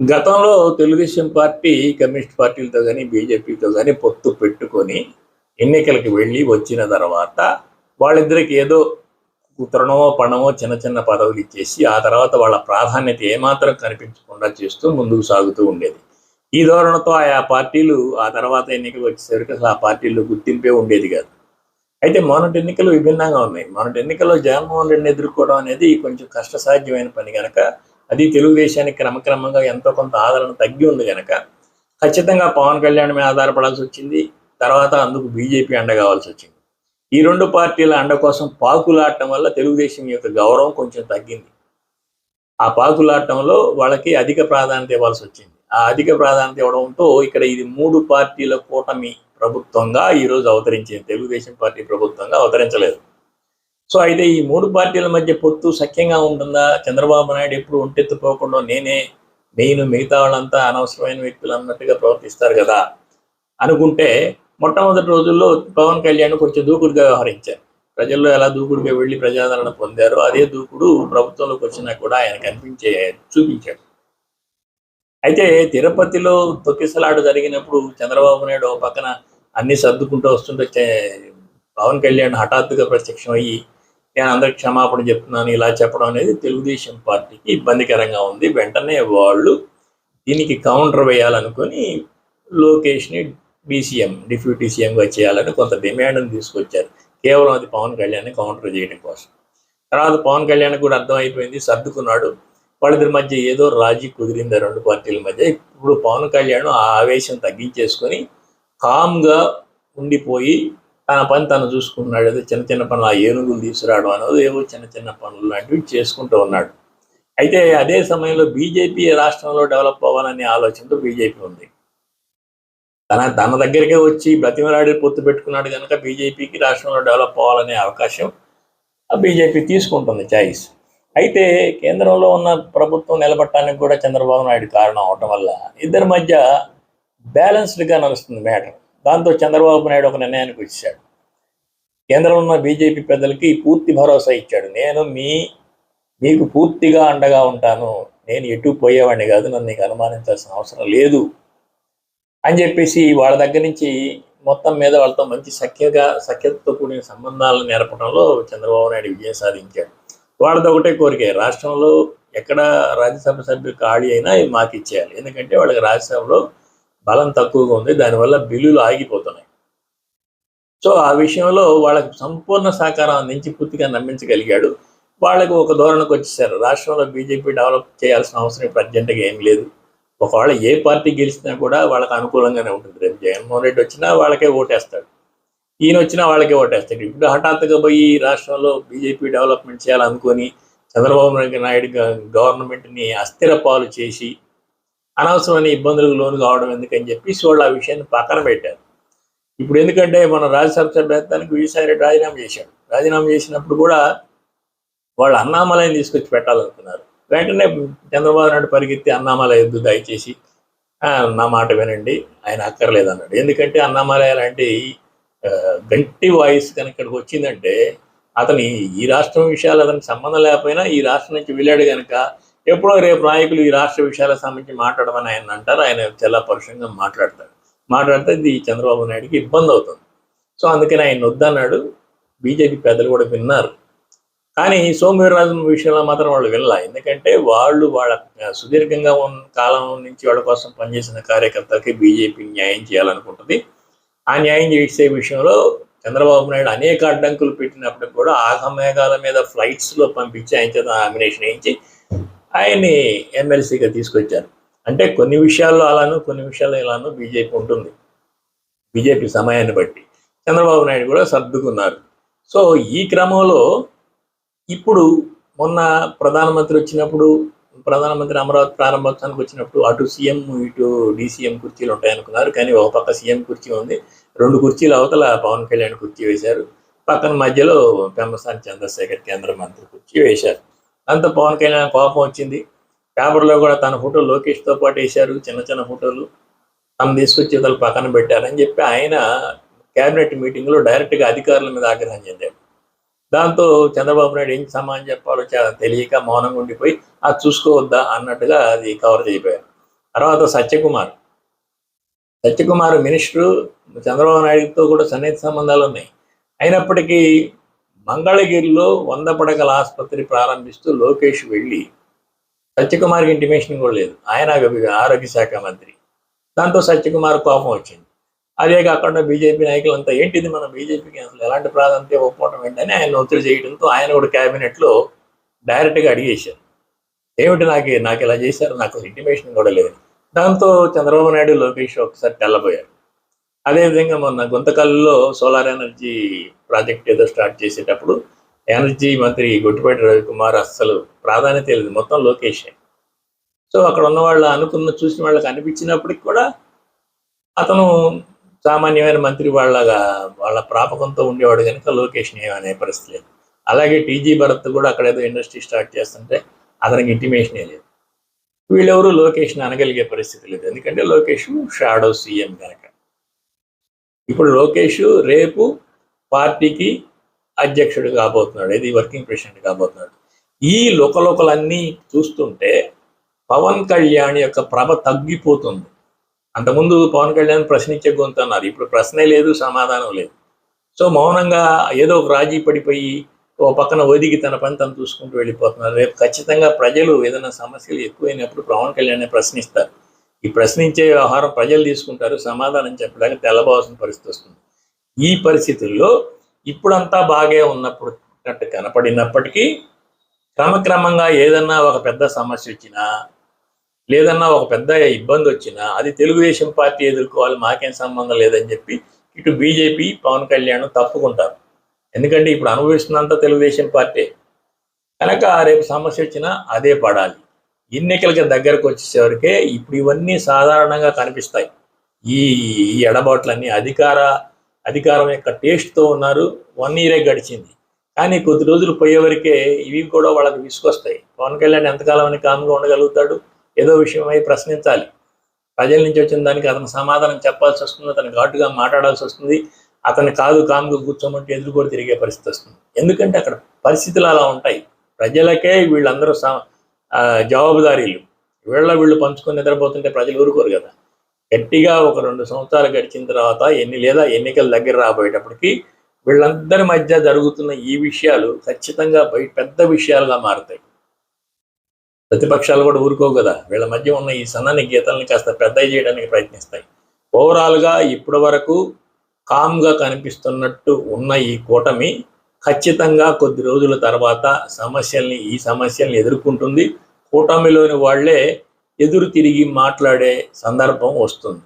గతంలో Telugu Desam party communist పార్టీలతో కానీ బీజేపీతో కానీ పొత్తు పెట్టుకొని ఎన్నికలకు వెళ్ళి వచ్చిన తర్వాత వాళ్ళిద్దరికి ఏదో తృణమో పణమో చిన్న చిన్న పదవులు ఇచ్చేసి ఆ తర్వాత వాళ్ళ ప్రాధాన్యత ఏమాత్రం కనిపించకుండా చేస్తూ ముందుకు సాగుతూ ఉండేది. ఈ ధోరణితో ఆయా పార్టీలు ఆ తర్వాత ఎన్నికలు వచ్చేసరికి అసలు ఆ పార్టీల్లో గుర్తింపే ఉండేది కాదు. అయితే మొన్నటి ఎన్నికలు విభిన్నంగా ఉన్నాయి. మొన్నటి ఎన్నికల్లో జగన్మోహన్ రెడ్డిని ఎదుర్కోవడం అనేది కొంచెం కష్టసాధ్యమైన పని కనుక అది తెలుగుదేశానికి క్రమక్రమంగా ఎంతో కొంత ఆదరణ తగ్గి ఉంది కనుక ఖచ్చితంగా పవన్ కళ్యాణ్ మీద ఆధారపడాల్సి వచ్చింది. తర్వాత అందుకు బీజేపీ అండ కావాల్సి వచ్చింది. ఈ రెండు పార్టీల అండ కోసం పాకులాడటం వల్ల తెలుగుదేశం యొక్క గౌరవం కొంచెం తగ్గింది. ఆ పాకులాడటంలో వాళ్ళకి అధిక ప్రాధాన్యత ఇవ్వాల్సి వచ్చింది. ఆ అధిక ప్రాధాన్యత ఇవ్వడంతో ఇక్కడ ఇది మూడు పార్టీల కూటమి ప్రభుత్వంగా ఈరోజు అవతరించింది. తెలుగుదేశం పార్టీ ప్రభుత్వంగా అవతరించలేదు. సో అయితే ఈ మూడు పార్టీల మధ్య పొత్తు సఖ్యంగా ఉంటుందా? చంద్రబాబు నాయుడు ఎప్పుడు ఒంటెత్తుపోకుండా నేనే నేను మిగతా వాళ్ళంతా అనవసరమైన వ్యక్తులు అన్నట్టుగా ప్రవర్తిస్తారు కదా? అనుకుంటే మొట్టమొదటి రోజుల్లో పవన్ కళ్యాణ్ కొంచెం దూకుడుగా వ్యవహరించారు. ప్రజల్లో ఎలా దూకుడుగా వెళ్ళి ప్రజాదరణ పొందారో అదే దూకుడు ప్రభుత్వంలోకి వచ్చినా కూడా ఆయన కనిపించే చూపించాడు. అయితే తిరుపతిలో తొక్కిసలాడు జరిగినప్పుడు చంద్రబాబు నాయుడు పక్కన అన్ని సర్దుకుంటూ వస్తుంటే పవన్ కళ్యాణ్ హఠాత్తుగా ప్రత్యక్షం అయ్యి నేను అందరికి క్షమాపణ చెప్తున్నాను ఇలా చెప్పడం అనేది తెలుగుదేశం పార్టీకి ఇబ్బందికరంగా ఉంది. వెంటనే వాళ్ళు దీనికి కౌంటర్ వేయాలనుకొని లోకేష్ని డీసీఎం డిప్యూటీ సీఎంగా చేయాలని కొంత డిమాండ్ని తీసుకొచ్చారు. కేవలం అది పవన్ కళ్యాణ్ కౌంటర్ చేయడం కోసం. తర్వాత పవన్ కళ్యాణ్ కూడా అర్థమైపోయింది సర్దుకున్నాడు. వాళ్ళిద్దరి మధ్య ఏదో రాజీ కుదిరింది రెండు పార్టీల మధ్య. ఇప్పుడు పవన్ కళ్యాణ్ ఆ ఆవేశం తగ్గించేసుకొని కామ్గా ఉండిపోయి తన పని తను చూసుకున్నాడు ఏదో చిన్న చిన్న పనులు ఆ ఏనుగులు తీసుకురావడం అనేది ఏవో చిన్న చిన్న పనులు లాంటివి చేసుకుంటూ ఉన్నాడు. అయితే అదే సమయంలో బీజేపీ రాష్ట్రంలో డెవలప్ అవ్వాలనే ఆలోచనతో బీజేపీ ఉంది. తన తన దగ్గరికే వచ్చి బ్రతిమలాడి పొత్తు పెట్టుకున్నాడు కనుక బీజేపీకి రాష్ట్రంలో డెవలప్ అవ్వాలనే అవకాశం బీజేపీ తీసుకుంటుంది చాయిస్. అయితే కేంద్రంలో ఉన్న ప్రభుత్వం నిలబట్టడానికి కూడా చంద్రబాబు నాయుడు కారణం అవటం వల్ల ఇద్దరి మధ్య బ్యాలెన్స్డ్గా నడుస్తుంది మ్యాటర్. దాంతో చంద్రబాబు నాయుడు ఒక నిర్ణయానికి వచ్చాడు. కేంద్రంలో ఉన్న బీజేపీ పెద్దలకి పూర్తి భరోసా ఇచ్చాడు. నేను మీ మీకు పూర్తిగా అండగా ఉంటాను. నేను ఎటు పోయేవాడిని కాదు నన్ను నీకు అనుమానించాల్సిన అవసరం లేదు అని చెప్పేసి వాళ్ళ దగ్గర నుంచి మొత్తం మీద వాళ్ళతో మంచి సఖ్యగా సఖ్యతతో కూడిన సంబంధాలను నేర్పడంలో చంద్రబాబు నాయుడు విజయం సాధించాడు. వాళ్ళది ఒకటే కోరిక రాష్ట్రంలో ఎక్కడ రాజ్యసభ సభ్యులు ఖాళీ అయినా మాకు ఇచ్చేయాలి. ఎందుకంటే వాళ్ళకి రాజ్యసభలో బలం తక్కువగా ఉంది దానివల్ల బిల్లులు ఆగిపోతున్నాయి. సో ఆ విషయంలో వాళ్ళకి సంపూర్ణ సహకారం అందించి పూర్తిగా నమ్మించగలిగాడు. వాళ్ళకు ఒక ధోరణకు వచ్చేసారు. రాష్ట్రంలో బీజేపీ డెవలప్ చేయాల్సిన అవసరం ఇప్పుడు అర్జెంటుగా ఏం లేదు. ఒకవేళ ఏ పార్టీ గెలిచినా కూడా వాళ్ళకి అనుకూలంగానే ఉంటుంది. రేపు జగన్మోహన్ రెడ్డి వచ్చినా వాళ్ళకే ఓటేస్తాడు. ఈయన వచ్చినా వాళ్ళకే ఓటేస్తాడు. ఇప్పుడు హఠాత్తుగా పోయి రాష్ట్రంలో బీజేపీ డెవలప్మెంట్ చేయాలనుకొని చంద్రబాబు నాయుడు గవర్నమెంట్ని అస్థిర పాలు చేసి అనవసరమైన ఇబ్బందులకు లోను కావడం ఎందుకని చెప్పేసి వాళ్ళు ఆ విషయాన్ని పక్కన పెట్టారు. ఇప్పుడు ఎందుకంటే మన రాజ్యసభ సభ్యత్వానికి విజయసాయి రెడ్డి రాజీనామా చేశాడు. రాజీనామా చేసినప్పుడు కూడా వాళ్ళు అన్నామలయం తీసుకొచ్చి పెట్టాలనుకున్నారు. వెంటనే చంద్రబాబు నాయుడు పరిగెత్తి అన్నామలయ వద్దు దయచేసి "ఆ, నా మాట వినండి ఆయన అక్కర్లేదు అన్నాడు ఎందుకంటే అన్నామలయ లాంటి గట్టి వాయిస్ కనుక ఇక్కడికి వచ్చిందంటే అతని ఈ రాష్ట్రం విషయాలు అతనికి సంబంధం లేకపోయినా ఈ రాష్ట్రం నుంచి వెళ్ళాడు కనుక ఎప్పుడో రేపు నాయకులు ఈ రాష్ట్ర విషయాలకు సంబంధించి మాట్లాడమని ఆయన అంటారు. ఆయన చాలా పరుషంగా మాట్లాడతాడు మాట్లాడితే ఇది చంద్రబాబు నాయుడుకి ఇబ్బంది అవుతుంది. సో అందుకని ఆయన వద్దన్నాడు. బీజేపీ పెద్దలు కూడా విన్నారు. కానీ సోమవీరరాజు విషయంలో మాత్రం వాళ్ళు వినలా. ఎందుకంటే వాళ్ళు వాళ్ళ సుదీర్ఘంగా ఉన్న కాలం నుంచి వాళ్ళ కోసం పనిచేసిన కార్యకర్తలకి బీజేపీ న్యాయం చేయాలనుకుంటుంది. ఆ న్యాయం చేసే విషయంలో చంద్రబాబు నాయుడు అనేక అడ్డంకులు పెట్టినప్పుడు కూడా ఆగమేఘాల మీద ఫ్లైట్స్లో పంపించి ఆయన చేత నామినేషన్ వేయించి ఆయన్ని ఎమ్మెల్సీగా తీసుకొచ్చారు. అంటే కొన్ని విషయాల్లో అలాను కొన్ని విషయాల్లో ఇలాను బీజేపీ ఉంటుంది. బీజేపీ సమయాన్ని బట్టి. చంద్రబాబు నాయుడు కూడా సర్దుకున్నారు. సో ఈ క్రమంలో ఇప్పుడు మొన్న ప్రధానమంత్రి వచ్చినప్పుడు ప్రధానమంత్రి అమరావతి ప్రారంభోత్సవానికి వచ్చినప్పుడు అటు సీఎం ఇటు డీసీఎం కుర్చీలు ఉంటాయనుకున్నారు. కానీ ఒక పక్క సీఎం కుర్చీ ఉంది. రెండు కుర్చీలు అవతల పవన్ కళ్యాణ్ కుర్చీ వేశారు. పక్కన మధ్యలో పెమ్మసాని చంద్రశేఖర్ కేంద్ర మంత్రి కుర్చీ వేశారు. అంత పవన్ కళ్యాణ్ కోపం వచ్చింది. పేపర్లో కూడా తన ఫోటో లోకేష్తో పాటు వేశారు. చిన్న చిన్న ఫోటోలు తను తీసుకొచ్చి ఇతలు పక్కన పెట్టారని చెప్పి ఆయన కేబినెట్ మీటింగ్లో డైరెక్ట్గా అధికారుల మీద ఆగ్రహం చెందాడు దాంతో చంద్రబాబు నాయుడు ఏం సమానం చెప్పాలో చాలా తెలియక మౌనంగా ఉండిపోయి అది చూసుకోవద్దా అన్నట్టుగా అది కవర్ చేయిపోయారు. తర్వాత సత్యకుమార్. సత్యకుమార్ మినిస్టరు చంద్రబాబు నాయుడుతో కూడా సన్నిహిత సంబంధాలు ఉన్నాయి. అయినప్పటికీ మంగళగిరిలో వంద పడకల ఆసుపత్రి ప్రారంభిస్తూ లోకేష్ వెళ్ళి సత్యకుమార్కి ఇంటిమేషన్ కూడా లేదు. ఆయన ఆరోగ్య శాఖ మంత్రి. దాంతో సత్యకుమార్ కోపం వచ్చింది. అదే కాకుండా బీజేపీ నాయకులంతా ఏంటిది మన బీజేపీకి అసలు ఎలాంటి ప్రాధాన్యత ఒప్పుకోవటం ఏంటని ఆయన ఒత్తిడి చేయడంతో ఆయన కూడా క్యాబినెట్లో డైరెక్ట్గా అడిగేశారు. ఏమిటి నాకు నాకు ఇలా చేశారు? నాకు ఇంటిమేషన్ కూడా లేదు. దాంతో చంద్రబాబు నాయుడు లోకేష్ ఒకసారి తెల్లబోయారు. అదేవిధంగా మొన్న గుంతకల్లో సోలార్ ఎనర్జీ ప్రాజెక్ట్ ఏదో స్టార్ట్ చేసేటప్పుడు ఎనర్జీ మంత్రి గొట్టిపాటి రవికుమార్ అస్సలు ప్రాధాన్యత లేదు మొత్తం లోకేషే. సో అక్కడ ఉన్న వాళ్ళు అనుకున్న చూసిన వాళ్ళకి అనిపించినప్పటికి కూడా అతను సామాన్యమైన మంత్రి వాళ్ళగా వాళ్ళ ప్రాపకంతో ఉండేవాడు కనుక లోకేష్ అనే పరిస్థితి లేదు. అలాగే టీజీ భరత్ కూడా అక్కడ ఏదో ఇండస్ట్రీ స్టార్ట్ చేస్తుంటే అతనికి ఇంటిమేషనే లేదు. వీళ్ళెవరూ లోకేష్ని అనగలిగే పరిస్థితి లేదు. ఎందుకంటే లోకేష్ షాడో సీఎం కనుక. ఇప్పుడు లోకేష్ రేపు పార్టీకి అధ్యక్షుడు కాబోతున్నాడు ఇది వర్కింగ్ ప్రెసిడెంట్ కాబోతున్నాడు. ఈ లోకలోకలన్నీ చూస్తుంటే పవన్ కళ్యాణ్ యొక్క ప్రభ తగ్గిపోతుంది. అంతకుముందు పవన్ కళ్యాణ్ ప్రశ్నించే గొంతు అన్నారు ఇప్పుడు ప్రశ్నే లేదు సమాధానం లేదు. సో మౌనంగా ఏదో ఒక రాజీ పడిపోయి ఓ పక్కన ఒదిగి తన పని తను చూసుకుంటూ వెళ్ళిపోతున్నారు. రేపు ఖచ్చితంగా ప్రజలు ఏదైనా సమస్యలు ఎక్కువైనప్పుడు పవన్ కళ్యాణ్ ప్రశ్నిస్తారు. ఈ ప్రశ్నించే వ్యవహారం ప్రజలు తీసుకుంటారు సమాధానం చెప్పడానికి తెల్లబోవాల్సిన పరిస్థితి వస్తుంది. ఈ పరిస్థితుల్లో ఇప్పుడంతా బాగే ఉన్నప్పుడు కనపడినప్పటికీ క్రమక్రమంగా ఏదన్నా ఒక పెద్ద సమస్య వచ్చినా లేదన్నా ఒక పెద్ద ఇబ్బంది వచ్చినా అది తెలుగుదేశం పార్టీ ఎదుర్కోవాలి మాకేం సంబంధం లేదని చెప్పి ఇటు బీజేపీ పవన్ కళ్యాణ్ తప్పుకుంటారు. ఎందుకంటే ఇప్పుడు అనుభవిస్తున్నంత తెలుగుదేశం పార్టీ. కనుక రేపు సమస్య వచ్చినా అదే పడాలి. ఎన్నికలకి దగ్గరకు వచ్చేసరికి ఇప్పుడు ఇవన్నీ సాధారణంగా కనిపిస్తాయి. ఈ ఎడబాట్లన్నీ అధికార అధికారం యొక్క టేస్ట్తో ఉన్నారు. వన్ ఇయరే గడిచింది. కానీ కొద్ది రోజులు పోయేవరకే ఇవి కూడా వాళ్ళకి విసుకొస్తాయి పవన్ కళ్యాణ్ ఎంతకాలం అని కామ్గా ఉండగలుగుతాడు? ఏదో విషయమై ప్రశ్నించాలి. ప్రజల నుంచి వచ్చిన దానికి అతను సమాధానం చెప్పాల్సి వస్తుంది అతను ఘాటుగా మాట్లాడాల్సి వస్తుంది. అతను కాదు కామ్గా కూర్చోమంటే ఎదురుకొని తిరిగే పరిస్థితి వస్తుంది. ఎందుకంటే అక్కడ పరిస్థితులు అలా ఉంటాయి. ప్రజలకే వీళ్ళందరూ జవాబుదారీలు. వీళ్ళ వీళ్ళు పంచుకొని నిద్రపోతుంటే ప్రజలు ఊరుకోరు కదా. గట్టిగా ఒక రెండు సంవత్సరాలు గడిచిన తర్వాత ఎన్ని లేదా ఎన్నికల దగ్గర రాబోయేటప్పటికి వీళ్ళందరి మధ్య జరుగుతున్న ఈ విషయాలు ఖచ్చితంగా బయట పెద్ద విషయాలుగా మారుతాయి. ప్రతిపక్షాలు కూడా ఊరుకోవు కదా. వీళ్ళ మధ్య ఉన్న ఈ సన్నని గీతల్ని కాస్త పెద్ద చేయడానికి ప్రయత్నిస్తాయి. ఓవరాల్గా ఇప్పటి వరకు కామ్గా కనిపిస్తున్నట్టు ఉన్న ఈ కూటమి ఖచ్చితంగా కొద్ది రోజుల తర్వాత సమస్యల్ని ఈ సమస్యల్ని ఎదుర్కొంటుంది. కూటమిలోని వాళ్ళే ఎదురు తిరిగి మాట్లాడే సందర్భం వస్తుంది.